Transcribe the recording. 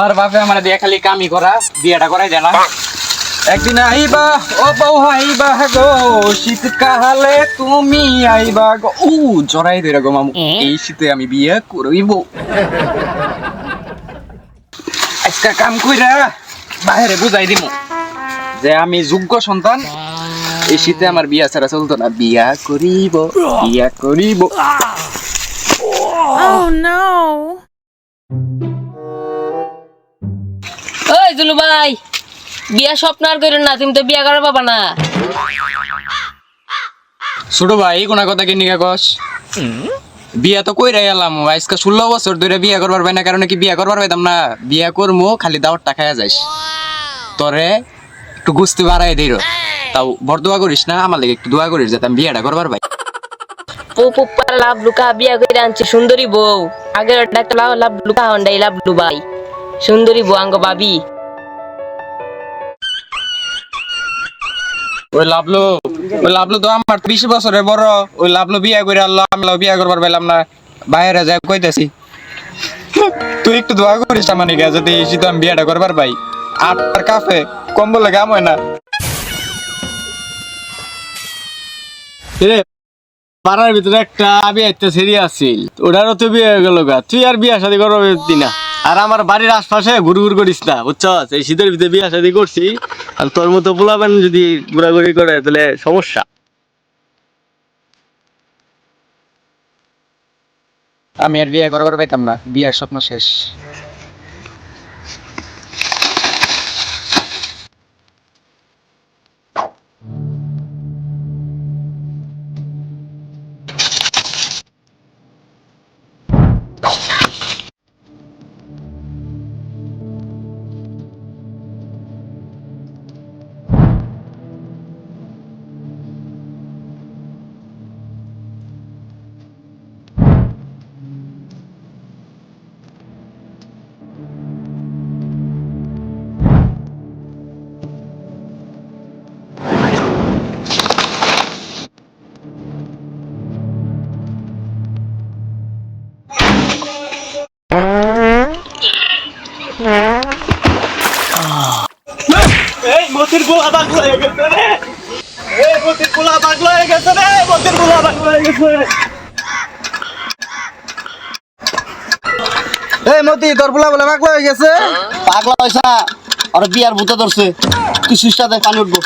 হালার বাপে আমার দিয়ে খালি কামি করা বিয়েটা করাই দেয় না। একদিন আইবা ও বউ আইবা গো শীতকালে তুমি আইবা গো। উ জড়াই ধরে গো মামু এই শীতে আমি বিয়ে করইব আজকা কাম কইরা বাইরে বুঝাই দিমু যে আমি যোগ্য সন্তান এই শীতে আমার বিয়া ছাড়া চলতো না। বিয়া করিব বিয়া করিব। Oh no! জুলু ভাই বিয়া স্বপ্ন আর করেন না তুমি তো বিয়া করার পাবা না। ছোট ভাই কোনা কথা কি নিকা কস? বিয়া তো কইরাই এলাম আজকে ষোলো বছর ধরে বিয়া করবার পাই না কারণে কি বিয়া করবার পাইতাম না? বিয়া করমু খালি দাওয়াত টাকায় যাইস। তরে একটু গুস্তি বাড়াই দিই তাও বড় দোয়া করিস না আমার লাগে একটু দোয়া করিস যাতে আমি বিয়াটা করবার পাই। পুপা লাভ লুকা বিয়া করে আনছে সুন্দরী বউ। আগের ডাক্তার লাভ লুকা হন্ডাই লাভ লুবাই সুন্দরী বউ আঙ্গ বাবি ওই লাভলো ওই লাভলো তো আমার বিশ বছরের বড়। ওই লাভলো বিয়া করে আল্লাহ আমি বিয়া করবার পাইলাম না। বাইরে যাই তুই একটু দোয়া করিস আমার যদি আমি বিয়াটা করবার আর কাফে লাগে হয় না। পাড়ার ভিতরে একটা বিয়ে একটা আছিল। ওটারও তো বিয়ে গেল গা। তুই আর বিয়া শাদি করবি না। আর আমার বাড়ির আশপাশে ঘুরু ঘুর করিস না, বুঝছস? এই শীতের ভিতরে বিয়া শাদি করছি। আর তোর মতো পোলাবেন যদি ঘোরাঘুরি করে, তাহলে সমস্যা। আমি আর বিয়ে করবার পাইতাম না, বিয়ার স্বপ্ন শেষ। এই মতির গোলা পাগলা হয়ে গেছে রে। এই মতির গোলা পাগলা হয়ে গেছে রে মতির গোলা পাগলা হয়ে গেছে এই মতি তোর পোলা বলে পাগলা হয়ে গেছে? পাগলা হয়েছা। আর বিয়ার ভূতে ধরছে। তুই সাথে পানি উঠবো।